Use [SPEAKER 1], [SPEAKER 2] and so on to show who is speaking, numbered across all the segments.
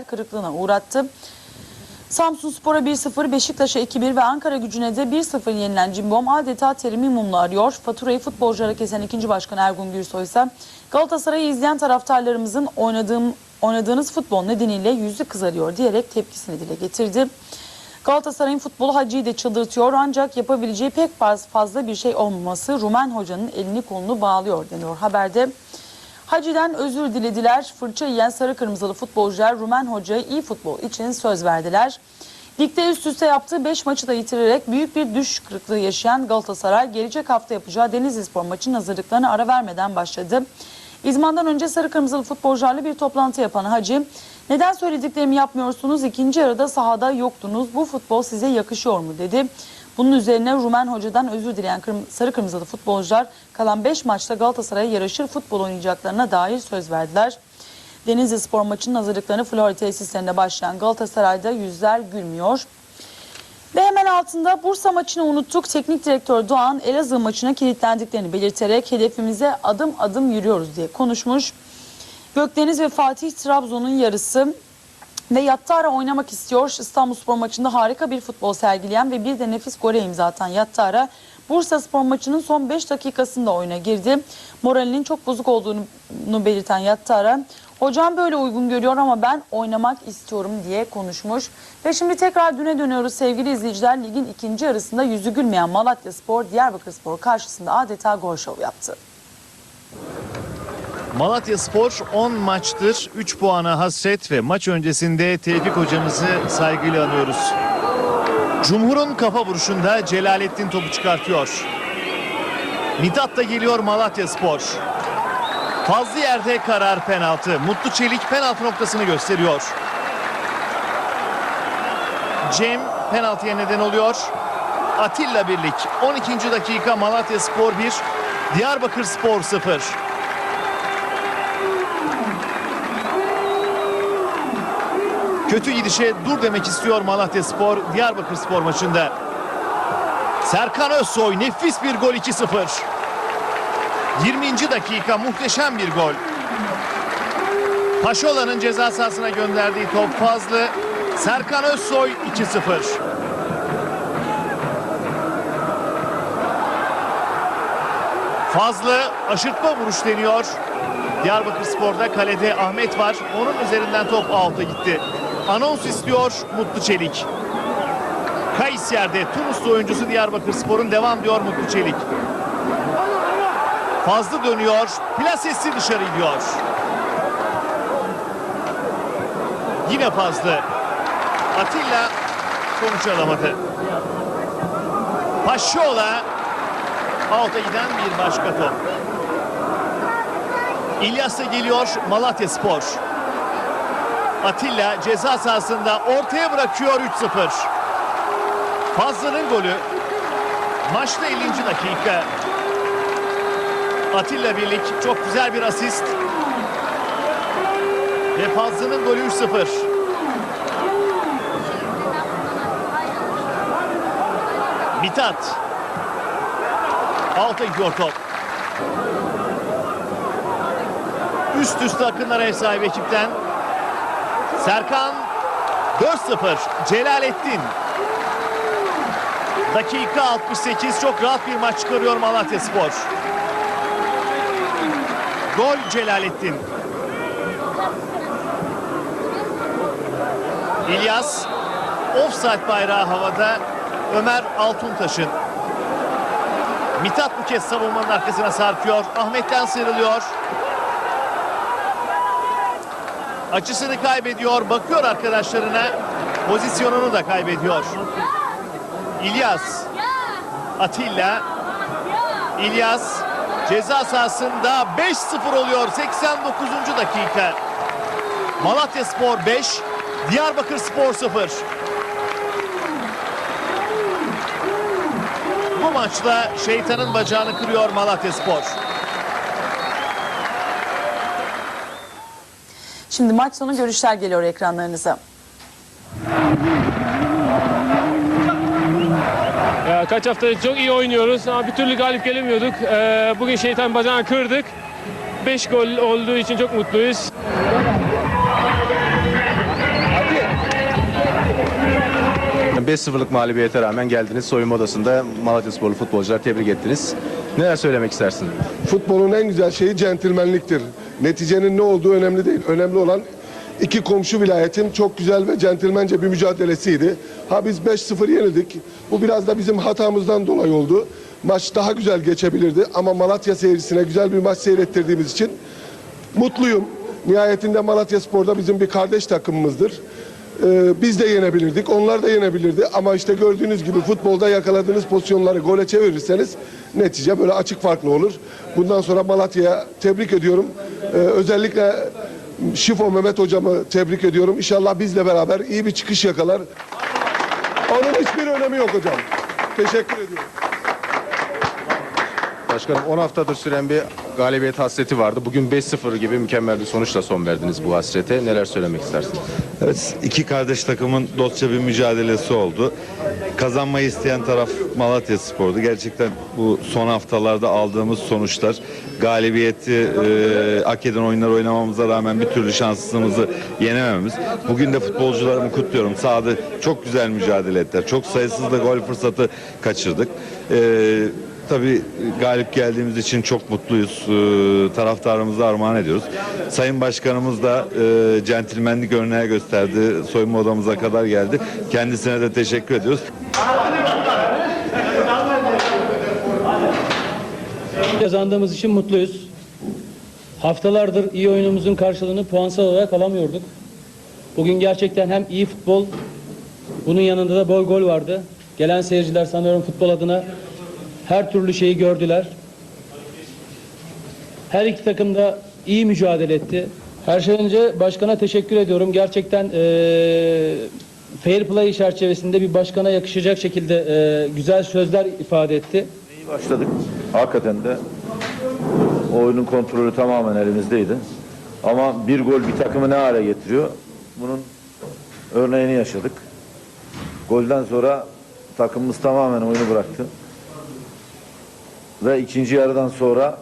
[SPEAKER 1] hayal kırıklığına uğrattı. Samsun Spor'a 1-0, Beşiktaş'a 2-1 ve Ankara gücüne de 1-0 yenilen Cimbom adeta terimi mumla arıyor. Faturayı futbolculara kesen ikinci başkan Ergun Gürsoy ise Galatasaray'ı izleyen taraftarlarımızın oynadığım, oynadığınız futbol nedeniyle yüzü kızarıyor diyerek tepkisini dile getirdi. Galatasaray'ın futbolu Hacı'yı da çıldırtıyor ancak yapabileceği pek faz- fazla bir şey olmaması Rumen hocanın elini kolunu bağlıyor deniyor haberde. Hacı'den özür dilediler. Fırça yiyen sarı kırmızılı futbolcular Rumen hocaya iyi futbol için söz verdiler. Ligde üst üste yaptığı 5 maçı da yitirerek büyük bir düş kırıklığı yaşayan Galatasaray gelecek hafta yapacağı Denizlispor maçının hazırlıklarına ara vermeden başladı. İzmandan önce sarı kırmızılı futbolcularla bir toplantı yapan Hacı, neden söylediklerimi yapmıyorsunuz? İkinci yarıda sahada yoktunuz. Bu futbol size yakışıyor mu dedi. Bunun üzerine Rumen hocadan özür dileyen sarı kırmızılı futbolcular kalan 5 maçta Galatasaray'a yaraşır futbol oynayacaklarına dair söz verdiler. Denizli Spor maçının hazırlıklarını Florya tesislerinde başlayan Galatasaray'da yüzler gülmüyor. Ve hemen altında Bursa maçını unuttuk. Teknik direktör Doğan Elazığ maçına kilitlendiklerini belirterek hedefimize adım adım yürüyoruz diye konuşmuş. Gökdeniz ve Fatih Trabzon'un yarısı ve Yattara oynamak istiyor. İstanbulspor maçında harika bir futbol sergileyen ve bir de nefis gole imza atan Yattara Bursa Spor maçının son 5 dakikasında oyuna girdi. Moralinin çok bozuk olduğunu belirten Yattara Hocam böyle uygun görüyor ama ben oynamak istiyorum diye konuşmuş. Ve şimdi tekrar düne dönüyoruz sevgili izleyiciler. Ligin ikinci yarısında yüzü gülmeyen Malatya Spor, Diyarbakır Spor karşısında adeta gol şovu yaptı.
[SPEAKER 2] Malatya Spor 10 maçtır 3 puana hasret ve maç öncesinde Tevfik hocamızı saygıyla anıyoruz. Cumhur'un kafa vuruşunda Celalettin topu çıkartıyor. Mithat da geliyor Malatya Spor. Fazlı yerde karar penaltı. Mutlu Çelik penaltı noktasını gösteriyor. Cem penaltıya neden oluyor. Atilla Birlik 12. dakika Malatya Spor 1, Diyarbakır Spor 0. Kötü gidişe dur demek istiyor Malatya Spor Diyarbakır Spor maçında. Serkan Özsoy nefis bir gol 2-0. 20. dakika muhteşem bir gol. Paşola'nın ceza sahasına gönderdiği top fazlı. Serkan Özsoy 2-0. Fazlı aşırtma vuruş deniyor. Diyarbakır Spor'da kalede Ahmet var. Onun üzerinden top out'a gitti. Anons istiyor Mutlu Çelik. Kayıs yerde Tunuslu oyuncusu Diyarbakır Spor'un devam diyor Mutlu Çelik. Fazlı dönüyor. Plasesi dışarı gidiyor. Yine fazla. Atilla sonuç alamadı. Paşola out'a giden bir başka top. İlyas da geliyor Malatya Spor. Atilla ceza sahasında ortaya bırakıyor 3-0. Fazlı'nın golü. Maçta 50. dakika. Atilla Birlik çok güzel bir asist. Ve Fazlı'nın golü 3-0. Mithat. Alta gidiyor top. Üst üste akınlara ev sahibi ekipten. Serkan 4-0 Celalettin. Dakika 68 çok rahat bir maç çıkarıyor Malatya Spor. Gol Celalettin. İlyas offside bayrağı havada Ömer Altuntaş'ın. Mithat bu kez savunmanın arkasına sarkıyor. Ahmet'ten sıyrılıyor. Açısını kaybediyor. Bakıyor arkadaşlarına. Pozisyonunu da kaybediyor. İlyas. Atilla. İlyas. Ceza sahasında 5-0 oluyor. 89. dakika. Malatya Spor 5. Diyarbakır Spor 0. Bu maçta şeytanın bacağını kırıyor Malatya Spor.
[SPEAKER 1] Şimdi maç sonu görüşler geliyor ekranlarınıza.
[SPEAKER 3] Ee, kaç haftadır çok iyi oynuyoruz ama bir türlü galip gelemiyorduk. Ee, bugün şeytan bacağını kırdık. 5 gol olduğu için çok mutluyuz.
[SPEAKER 4] Yani 5-0'lık mağlubiyete rağmen geldiniz. Soyunma odasında Malatya Malatyasporlu futbolcular tebrik ettiniz. Neler söylemek istersiniz?
[SPEAKER 5] Futbolun en güzel şeyi centilmenliktir. Neticenin ne olduğu önemli değil. Önemli olan iki komşu vilayetin çok güzel ve centilmence bir mücadelesiydi. Ha biz 5-0 yenildik. Bu biraz da bizim hatamızdan dolayı oldu. Maç daha güzel geçebilirdi ama Malatya seyircisine güzel bir maç seyrettirdiğimiz için mutluyum. Nihayetinde Malatya Spor'da bizim bir kardeş takımımızdır. Ee, biz de yenebilirdik, onlar da yenebilirdi ama işte gördüğünüz gibi futbolda yakaladığınız pozisyonları gole çevirirseniz netice böyle açık farklı olur. Bundan sonra Malatya'ya tebrik ediyorum. Ee, özellikle Şifo Mehmet hocamı tebrik ediyorum. İnşallah bizle beraber iyi bir çıkış yakalar. Onun hiçbir önemi yok hocam. Teşekkür ediyorum.
[SPEAKER 4] Başkanım 10 haftadır süren bir galibiyet hasreti vardı. Bugün 5-0 gibi mükemmel bir sonuçla son verdiniz bu hasrete. Neler söylemek istersiniz?
[SPEAKER 6] Evet, iki kardeş takımın dostça bir mücadelesi oldu. Kazanmayı isteyen taraf Malatya Spor'du. Gerçekten bu son haftalarda aldığımız sonuçlar, galibiyeti e, hak eden oyunlar oynamamıza rağmen bir türlü şanssızlığımızı yenemememiz. Bugün de futbolcularımı kutluyorum. Sahada çok güzel mücadele ettiler. Çok sayısız da gol fırsatı kaçırdık. E, Tabii galip geldiğimiz için çok mutluyuz. Ee, taraftarımıza armağan ediyoruz. Sayın Başkanımız da e, centilmenlik örneği gösterdi. Soyunma odamıza kadar geldi. Kendisine de teşekkür ediyoruz.
[SPEAKER 7] Kazandığımız için mutluyuz. Haftalardır iyi oyunumuzun karşılığını puansal olarak alamıyorduk. Bugün gerçekten hem iyi futbol, bunun yanında da bol gol vardı. Gelen seyirciler sanıyorum futbol adına her türlü şeyi gördüler. Her iki takım da iyi mücadele etti. Her şeyden önce başkana teşekkür ediyorum. Gerçekten eee fair play çerçevesinde bir başkana yakışacak şekilde eee, güzel sözler ifade etti.
[SPEAKER 8] İyi başladık. Hakikaten de oyunun kontrolü tamamen elimizdeydi. Ama bir gol bir takımı ne hale getiriyor? Bunun örneğini yaşadık. Golden sonra takımımız tamamen oyunu bıraktı. Ve ikinci yarıdan sonra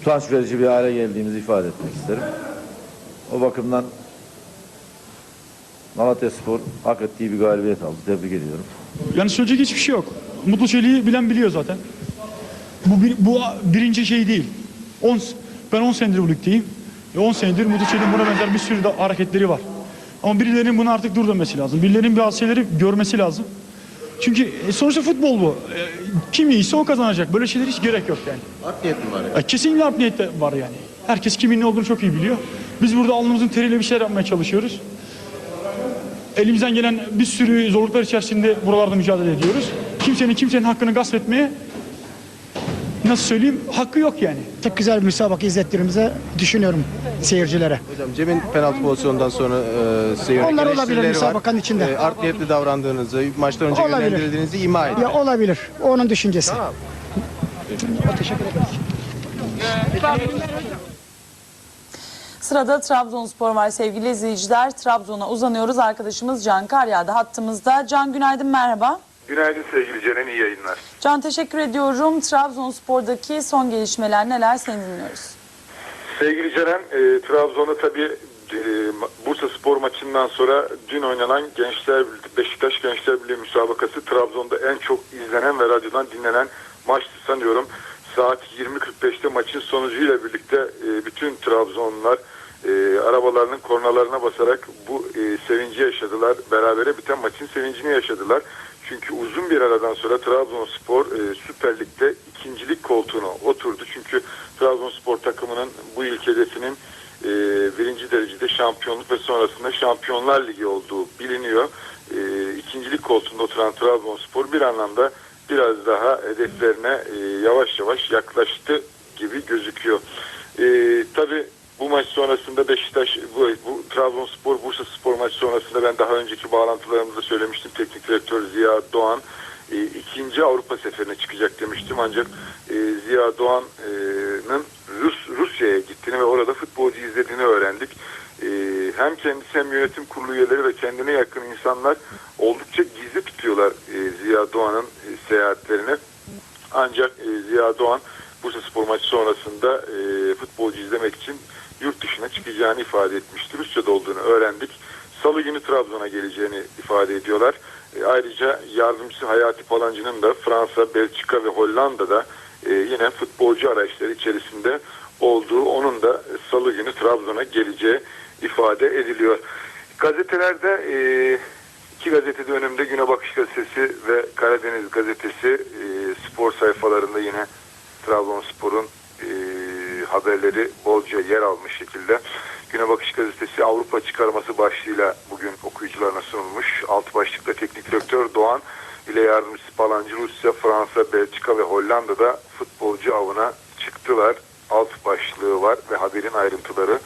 [SPEAKER 8] utanç verici bir hale geldiğimizi ifade etmek isterim. O bakımdan Malatya Spor hak ettiği bir galibiyet aldı. Tebrik ediyorum.
[SPEAKER 9] Yani söyleyecek hiçbir şey yok. Mutlu Çelik'i bilen biliyor zaten. Bu, bir- bu birinci şey değil. 10, ben 10 senedir bu ligdeyim. E 10 senedir Mutlu Çelik'in buna benzer bir sürü de hareketleri var. Ama birilerinin buna artık dur demesi lazım. Birilerinin bazı şeyleri görmesi lazım. Çünkü e, sonuçta futbol bu. E, kim iyiyse o kazanacak. Böyle şeyler hiç gerek yok yani.
[SPEAKER 4] Art niyet mi var?
[SPEAKER 9] Ya kesinlikle art niyet de var yani. Herkes kimin ne olduğunu çok iyi biliyor. Biz burada alnımızın teriyle bir şeyler yapmaya çalışıyoruz. Elimizden gelen bir sürü zorluklar içerisinde buralarda mücadele ediyoruz. Kimsenin kimsenin hakkını gasp etmeye nasıl söyleyeyim hakkı yok yani.
[SPEAKER 10] Çok güzel bir müsabaka izlettirimize düşünüyorum seyircilere.
[SPEAKER 4] Hocam Cem'in penaltı pozisyonundan sonra e, yönelik
[SPEAKER 10] Onlar olabilir
[SPEAKER 4] eleştirileri var.
[SPEAKER 10] müsabakanın içinde.
[SPEAKER 4] E, art niyetli davrandığınızı, maçtan önce
[SPEAKER 10] Olabilir.
[SPEAKER 4] yönlendirildiğinizi ima ediyor.
[SPEAKER 10] Ya olabilir. O onun düşüncesi.
[SPEAKER 4] Tamam.
[SPEAKER 1] Sırada Trabzonspor var sevgili izleyiciler. Trabzon'a uzanıyoruz. Arkadaşımız Can Karya'da hattımızda. Can günaydın merhaba.
[SPEAKER 11] Günaydın sevgili Ceren, iyi yayınlar.
[SPEAKER 1] Can teşekkür ediyorum. Trabzonspor'daki son gelişmeler neler seni dinliyoruz.
[SPEAKER 11] Sevgili Ceren, e, Trabzon'da tabii e, Bursa Spor maçından sonra dün oynanan Gençler Beşiktaş Gençler Birliği müsabakası Trabzon'da en çok izlenen ve radyodan dinlenen maçtı sanıyorum. Saat 20.45'te maçın sonucuyla birlikte e, bütün Trabzonlular e, arabalarının kornalarına basarak bu e, sevinci yaşadılar. Berabere biten maçın sevincini yaşadılar. Çünkü uzun bir aradan sonra Trabzonspor e, Süper Lig'de ikincilik koltuğuna oturdu. Çünkü Trabzonspor takımının bu ilk hedefinin e, birinci derecede şampiyonluk ve sonrasında Şampiyonlar Ligi olduğu biliniyor. E, ikincilik koltuğunda oturan Trabzonspor bir anlamda biraz daha hedeflerine e, yavaş yavaş yaklaştı gibi gözüküyor. E, tabii bu maç sonrasında Beşiktaş, bu, bu Trabzonspor, Bursa Spor maçı sonrasında ben daha önceki bağlantılarımızda söylemiştim. Teknik direktör Ziya Doğan e, ikinci Avrupa seferine çıkacak demiştim. Ancak e, Ziya Doğan'ın Rus, Rusya'ya gittiğini ve orada futbolcu izlediğini öğrendik. E, hem kendisi hem yönetim kurulu üyeleri ve kendine yakın insanlar oldukça gizli tutuyorlar e, Ziya Doğan'ın e, seyahatlerini. Ancak e, Ziya Doğan Bursa Spor maçı sonrasında e, futbolcu izlemek için yurt dışına çıkacağını ifade etmişti. Rusya'da olduğunu öğrendik. Salı günü Trabzon'a geleceğini ifade ediyorlar. E, ayrıca yardımcısı Hayati Palancı'nın da Fransa, Belçika ve Hollanda'da e, yine futbolcu arayışları içerisinde olduğu onun da salı günü Trabzon'a geleceği ifade ediliyor. Gazetelerde e, iki gazetede önümde Güne Bakış Gazetesi ve Karadeniz Gazetesi e, spor sayfalarında yine Trabzonspor'un haberleri bolca yer almış şekilde. Güne Bakış Gazetesi Avrupa çıkarması başlığıyla bugün okuyucularına sunulmuş. Alt başlıkta teknik direktör Doğan ile yardımcısı Palancı Rusya, Fransa, Belçika ve Hollanda'da futbolcu avına çıktılar. Alt başlığı var ve haberin ayrıntıları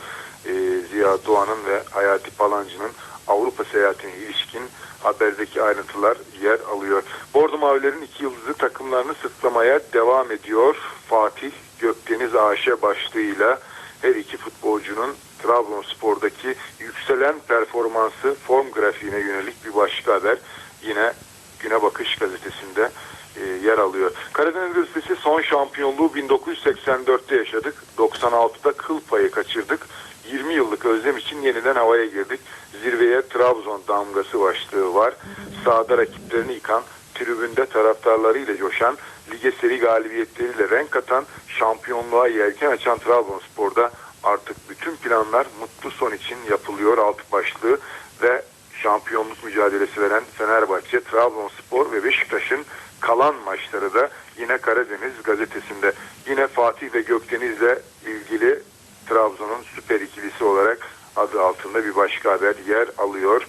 [SPEAKER 11] e, Ziya Doğan'ın ve Hayati Palancı'nın Avrupa seyahatine ilişkin haberdeki ayrıntılar yer alıyor. Bordo Mavilerin iki yıldızlı takımlarını sırtlamaya devam ediyor. Fatih Gökdeniz AŞ başlığıyla her iki futbolcunun Trabzonspor'daki yükselen performansı form grafiğine yönelik bir başka haber yine Güne Bakış gazetesinde e, yer alıyor. Karadeniz gazetesi son şampiyonluğu 1984'te yaşadık. 96'da kıl payı kaçırdık. 20 yıllık özlem için yeniden havaya girdik. Zirveye Trabzon damgası başlığı var. Sahada rakiplerini yıkan, tribünde taraftarlarıyla coşan, lige seri galibiyetleriyle renk atan, şampiyonluğa yelken açan Trabzonspor'da artık bütün planlar mutlu son için yapılıyor altı başlığı ve şampiyonluk mücadelesi veren Fenerbahçe, Trabzonspor ve Beşiktaş'ın kalan maçları da yine Karadeniz gazetesinde. Yine Fatih ve Gökdeniz'le ilgili Trabzon'un süper ikilisi olarak adı altında bir başka haber yer alıyor.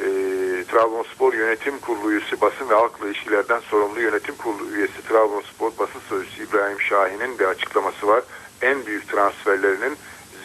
[SPEAKER 11] Ee, Trabzonspor Yönetim Kurulu üyesi basın ve halkla ilişkilerden sorumlu yönetim kurulu üyesi Trabzonspor basın sözcüsü İbrahim Şahin'in bir açıklaması var. En büyük transferlerinin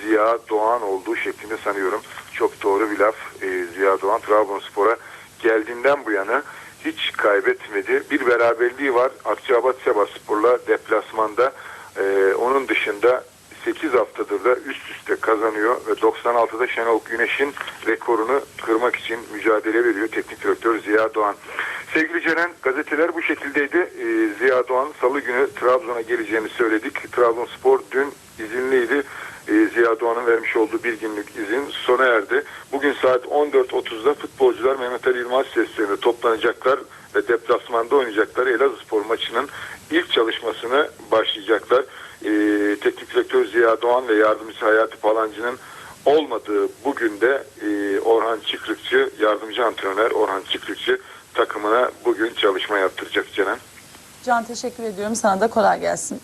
[SPEAKER 11] Ziya Doğan olduğu şeklinde sanıyorum. Çok doğru bir laf. Ee, Ziya Doğan Trabzonspor'a geldiğinden bu yana hiç kaybetmedi. Bir beraberliği var. Akçabat Sebaspor'la deplasmanda. Ee, onun dışında 8 haftadır da üst üste kazanıyor ve 96'da Şenol Güneş'in rekorunu kırmak için mücadele veriyor teknik direktör Ziya Doğan. Sevgili Ceren gazeteler bu şekildeydi. Ee, Ziya Doğan salı günü Trabzon'a geleceğini söyledik. Trabzonspor dün izinliydi. Ee, Ziya Doğan'ın vermiş olduğu bir günlük izin sona erdi. Bugün saat 14.30'da futbolcular Mehmet Ali Yılmaz testlerinde toplanacaklar ve deplasmanda oynayacaklar. Elazığspor maçının ilk çalışmasını başlayacaklar. Ee, teknik direktör Ziya Doğan ve yardımcısı Hayati Palancı'nın olmadığı bugün de e, Orhan Çıkrıkçı, yardımcı antrenör Orhan Çıkrıkçı takımına bugün çalışma yaptıracak Ceren.
[SPEAKER 1] Can teşekkür ediyorum. Sana da kolay gelsin.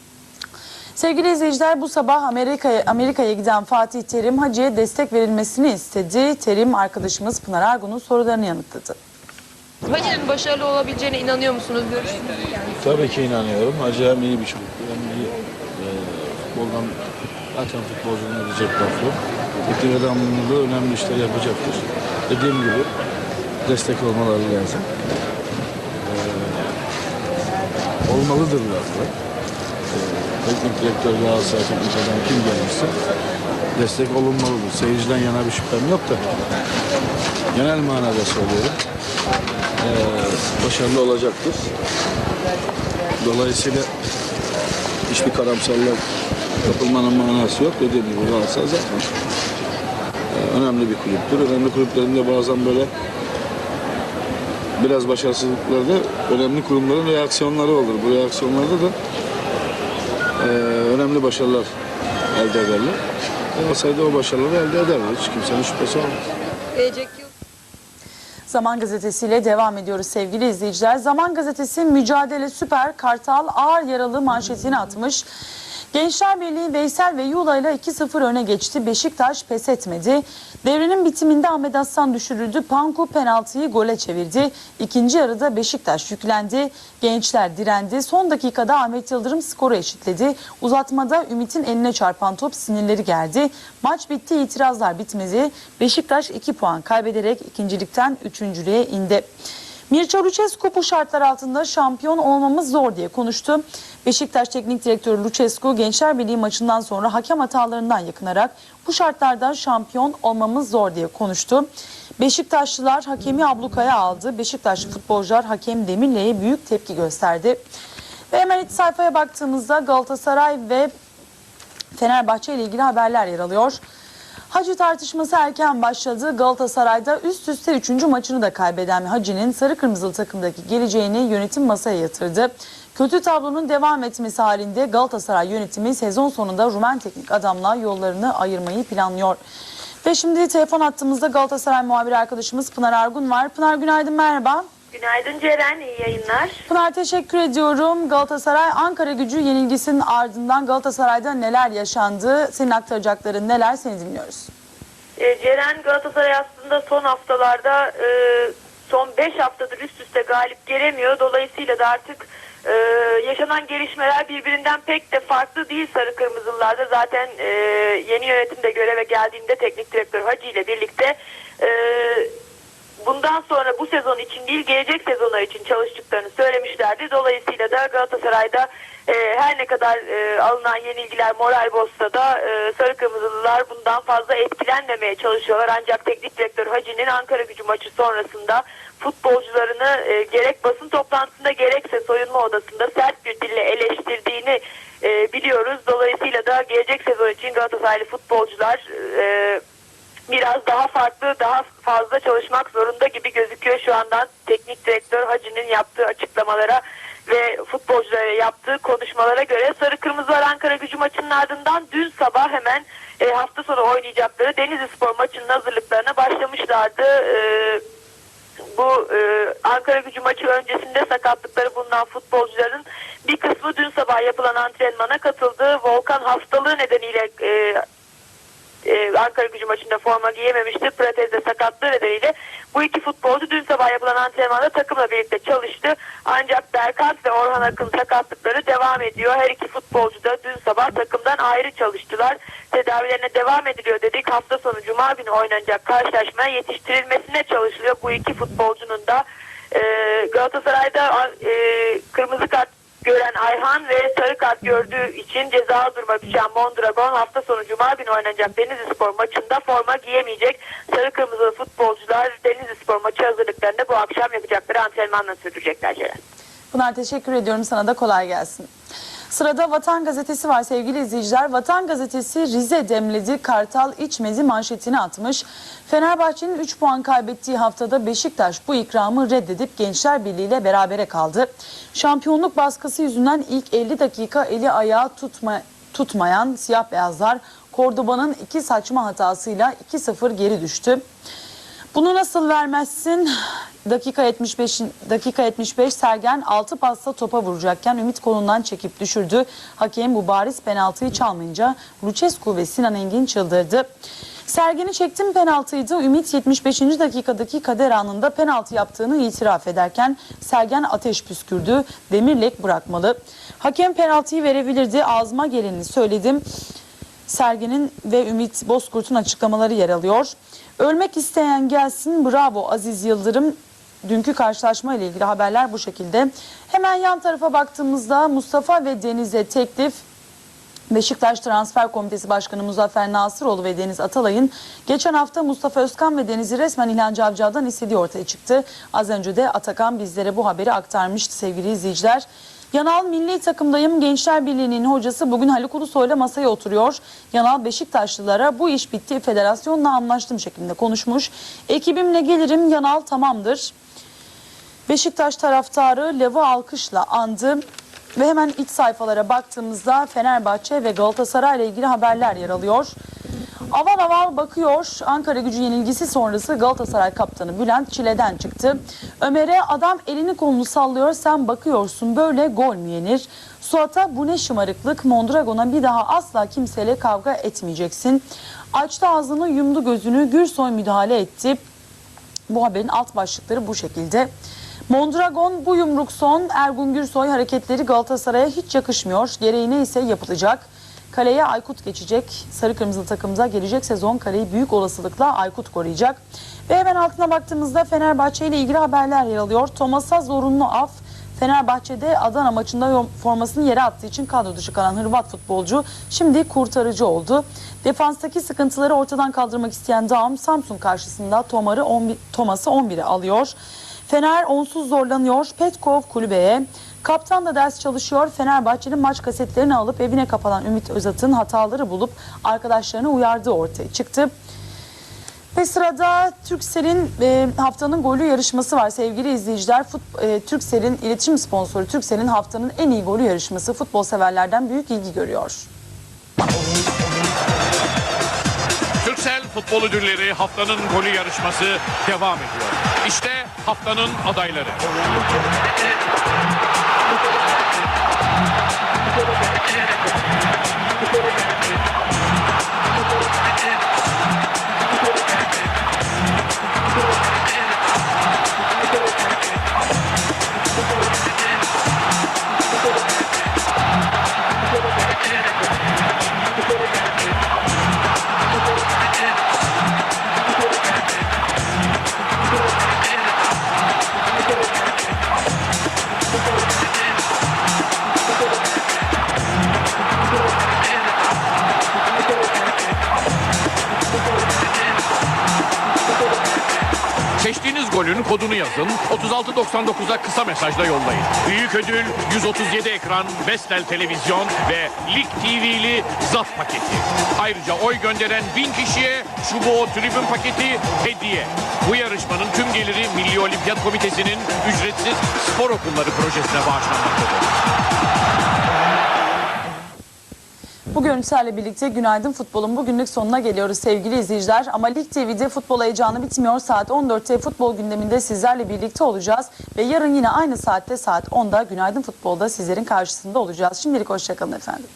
[SPEAKER 1] Sevgili izleyiciler bu sabah Amerika'ya Amerika'ya giden Fatih Terim Hacı'ya destek verilmesini istedi. Terim arkadaşımız Pınar Argun'un sorularını yanıtladı.
[SPEAKER 12] Hacı'nın başarılı olabileceğine inanıyor musunuz? Görüşünüz
[SPEAKER 13] Tabii ki inanıyorum. Hacı hem iyi bir çocuk e, futboldan zaten futbolcunun edecek laf yok. Teknik adamlığı önemli işler yapacaktır. Dediğim gibi destek olmaları lazım. E, olmalıdır laflar. E, teknik direktör Galatasaray teknik adam kim gelirse destek olunmalıdır. Seyirciden yana bir şüphem yok da genel manada söylüyorum. E, başarılı olacaktır. Dolayısıyla hiçbir karamsarlık kapılmanın manası yok. Dediğim gibi Galatasaray zaten e, önemli bir kulüptür. Önemli kulüplerin de bazen böyle biraz başarısızlıklarda önemli kurumların reaksiyonları olur. Bu reaksiyonlarda da e, önemli başarılar elde ederler. Galatasaray'da o başarıları elde eder. Hiç kimsenin şüphesi olmaz.
[SPEAKER 12] Gelecek
[SPEAKER 1] Zaman Gazetesi ile devam ediyoruz sevgili izleyiciler. Zaman Gazetesi mücadele süper Kartal ağır yaralı manşetini atmış. Gençler Birliği Veysel ve Yula ile 2-0 öne geçti. Beşiktaş pes etmedi. Devrenin bitiminde Ahmet Aslan düşürüldü. Panku penaltıyı gole çevirdi. İkinci yarıda Beşiktaş yüklendi. Gençler direndi. Son dakikada Ahmet Yıldırım skoru eşitledi. Uzatmada Ümit'in eline çarpan top sinirleri geldi. Maç bitti itirazlar bitmedi. Beşiktaş 2 puan kaybederek ikincilikten üçüncülüğe indi. Mircea Lucescu bu şartlar altında şampiyon olmamız zor diye konuştu. Beşiktaş Teknik Direktörü Lucescu Gençler Birliği maçından sonra hakem hatalarından yakınarak bu şartlarda şampiyon olmamız zor diye konuştu. Beşiktaşlılar hakemi ablukaya aldı. Beşiktaşlı futbolcular hakem Demirley'e büyük tepki gösterdi. Ve hemen iç sayfaya baktığımızda Galatasaray ve Fenerbahçe ile ilgili haberler yer alıyor. Hacı tartışması erken başladı. Galatasaray'da üst üste 3. maçını da kaybeden Hacı'nin sarı kırmızılı takımdaki geleceğini yönetim masaya yatırdı. Kötü tablonun devam etmesi halinde Galatasaray yönetimi sezon sonunda Rumen teknik adamla yollarını ayırmayı planlıyor. Ve şimdi telefon attığımızda Galatasaray muhabiri arkadaşımız Pınar Argun var. Pınar günaydın merhaba.
[SPEAKER 12] Günaydın Ceren, iyi yayınlar.
[SPEAKER 1] Pınar teşekkür ediyorum. Galatasaray Ankara gücü yenilgisinin ardından Galatasaray'da neler yaşandı? Senin aktaracakların neler seni dinliyoruz.
[SPEAKER 12] Ee, Ceren Galatasaray aslında son haftalarda e, son 5 haftadır üst üste galip gelemiyor. Dolayısıyla da artık e, yaşanan gelişmeler birbirinden pek de farklı değil Sarı Kırmızılılarda. Zaten e, yeni yönetimde göreve geldiğinde teknik direktör Hacı ile birlikte e, bundan sonra bu sezon için değil gelecek sezonlar için çalıştıklarını söylemişlerdi. Dolayısıyla da Galatasaray'da e, her ne kadar e, alınan yenilgiler moral bozsa da e, Sarı Kırmızılılar bundan fazla etkilenmemeye çalışıyorlar. Ancak teknik direktör Hacı'nin Ankara gücü maçı sonrasında futbolcularını e, gerek basın toplantısında gerekse soyunma odasında sert bir dille eleştirdiğini e, biliyoruz. Dolayısıyla da gelecek sezon için Galatasaraylı futbolcular e, biraz daha farklı, daha fazla çalışmak zorunda gibi gözüküyor şu andan teknik direktör Hacı'nın yaptığı açıklamalara ve futbolculara yaptığı konuşmalara göre Sarı Kırmızılar Ankara gücü maçının ardından dün sabah hemen e, hafta sonu oynayacakları Denizli Spor maçının hazırlıklarına başlamışlardı. E, bu e, Ankara gücü maçı öncesinde sakatlıkları bulunan futbolcuların bir kısmı dün sabah yapılan antrenmana katıldı. Volkan hastalığı nedeniyle e, e, Ankara gücü maçında forma giyememişti. Pratez'de sakatlığı nedeniyle bu iki futbolcu dün sabah yapılan antrenmanda takımla birlikte çalıştı. Ancak Berkant ve Orhan Akın sakatlıkları devam ediyor. Her iki futbolcu da dün sabah takımdan ayrı çalıştılar. Tedavilerine devam ediliyor dedik. Hafta sonu Cuma günü oynanacak karşılaşmaya yetiştirilmesine çalışılıyor. Bu iki futbolcunun da e, Galatasaray'da e, kırmızı kart gören Ayhan ve sarı kart gördüğü için ceza duruma düşen Mondragon hafta sonu Cuma günü oynanacak Denizli Spor maçında forma giyemeyecek. Sarı kırmızılı futbolcular Denizli Spor maçı hazırlıklarında bu akşam yapacakları antrenmanla sürdürecekler Ceren.
[SPEAKER 1] Pınar teşekkür ediyorum sana da kolay gelsin. Sırada Vatan Gazetesi var sevgili izleyiciler. Vatan Gazetesi Rize demledi, Kartal içmedi manşetini atmış. Fenerbahçe'nin 3 puan kaybettiği haftada Beşiktaş bu ikramı reddedip Gençler Birliği ile berabere kaldı. Şampiyonluk baskısı yüzünden ilk 50 dakika eli ayağı tutma, tutmayan siyah beyazlar Kordoba'nın iki saçma hatasıyla 2-0 geri düştü. Bunu nasıl vermezsin? Dakika 75 dakika 75 Sergen 6 pasla topa vuracakken Ümit kolundan çekip düşürdü. Hakem bu bariz penaltıyı çalmayınca Lucescu ve Sinan Engin çıldırdı. Sergen'i çektim penaltıydı. Ümit 75. dakikadaki kader anında penaltı yaptığını itiraf ederken Sergen ateş püskürdü. Demirlek bırakmalı. Hakem penaltıyı verebilirdi. Ağzıma geleni söyledim. Sergen'in ve Ümit Bozkurt'un açıklamaları yer alıyor. Ölmek isteyen gelsin bravo Aziz Yıldırım. Dünkü karşılaşma ile ilgili haberler bu şekilde. Hemen yan tarafa baktığımızda Mustafa ve Deniz'e teklif Beşiktaş Transfer Komitesi Başkanı Muzaffer Nasıroğlu ve Deniz Atalay'ın geçen hafta Mustafa Özkan ve Deniz'i resmen İlhan Cavcav'dan istediği ortaya çıktı. Az önce de Atakan bizlere bu haberi aktarmıştı sevgili izleyiciler. Yanal milli takımdayım Gençler Birliği'nin hocası bugün Haluk Ulusoy'la masaya oturuyor. Yanal Beşiktaşlılara bu iş bitti federasyonla anlaştım şeklinde konuşmuş. Ekibimle gelirim Yanal tamamdır. Beşiktaş taraftarı Lev'ı alkışla andı. Ve hemen iç sayfalara baktığımızda Fenerbahçe ve Galatasaray ile ilgili haberler yer alıyor. Aval aval bakıyor. Ankara gücü yenilgisi sonrası Galatasaray kaptanı Bülent çileden çıktı. Ömer'e adam elini kolunu sallıyor sen bakıyorsun böyle gol mü yenir? Suat'a bu ne şımarıklık Mondragon'a bir daha asla kimseyle kavga etmeyeceksin. Açtı ağzını yumdu gözünü Gürsoy müdahale etti. Bu haberin alt başlıkları bu şekilde. Mondragon bu yumruk son Ergun Gürsoy hareketleri Galatasaray'a hiç yakışmıyor. Gereği neyse yapılacak. Kaleye Aykut geçecek. Sarı kırmızılı takımıza gelecek sezon kaleyi büyük olasılıkla Aykut koruyacak. Ve hemen altına baktığımızda Fenerbahçe ile ilgili haberler yer alıyor. Thomas'a zorunlu af. Fenerbahçe'de Adana maçında formasını yere attığı için kadro dışı kalan Hırvat futbolcu şimdi kurtarıcı oldu. Defanstaki sıkıntıları ortadan kaldırmak isteyen Daum Samsun karşısında Tomar'ı 11 Thomas'ı 11'e alıyor. Fener onsuz zorlanıyor. Petkov kulübeye. Kaptan da ders çalışıyor. Fenerbahçe'nin maç kasetlerini alıp evine kapanan Ümit Özat'ın hataları bulup arkadaşlarını uyardığı ortaya çıktı. Ve sırada Türksel'in e, haftanın golü yarışması var sevgili izleyiciler. Fut, e, Türksel'in iletişim sponsoru Türksel'in haftanın en iyi golü yarışması futbol severlerden büyük ilgi görüyor.
[SPEAKER 14] Futbol Ödülleri haftanın golü yarışması devam ediyor. İşte haftanın adayları. Kodunu yazın. 3699'a kısa mesajla yollayın. Büyük ödül 137 ekran, Vestel televizyon ve Lig TV'li ZAP paketi. Ayrıca oy gönderen 1000 kişiye Şubo tribün paketi hediye. Bu yarışmanın tüm geliri Milli Olimpiyat Komitesi'nin ücretsiz spor okulları projesine bağışlanmaktadır.
[SPEAKER 1] Bu görüntülerle birlikte Günaydın Futbol'un bugünlük sonuna geliyoruz sevgili izleyiciler. Ama Lig TV'de futbol heyecanı bitmiyor. Saat 14'te futbol gündeminde sizlerle birlikte olacağız. Ve yarın yine aynı saatte saat 10'da Günaydın Futbol'da sizlerin karşısında olacağız. Şimdilik hoşçakalın efendim.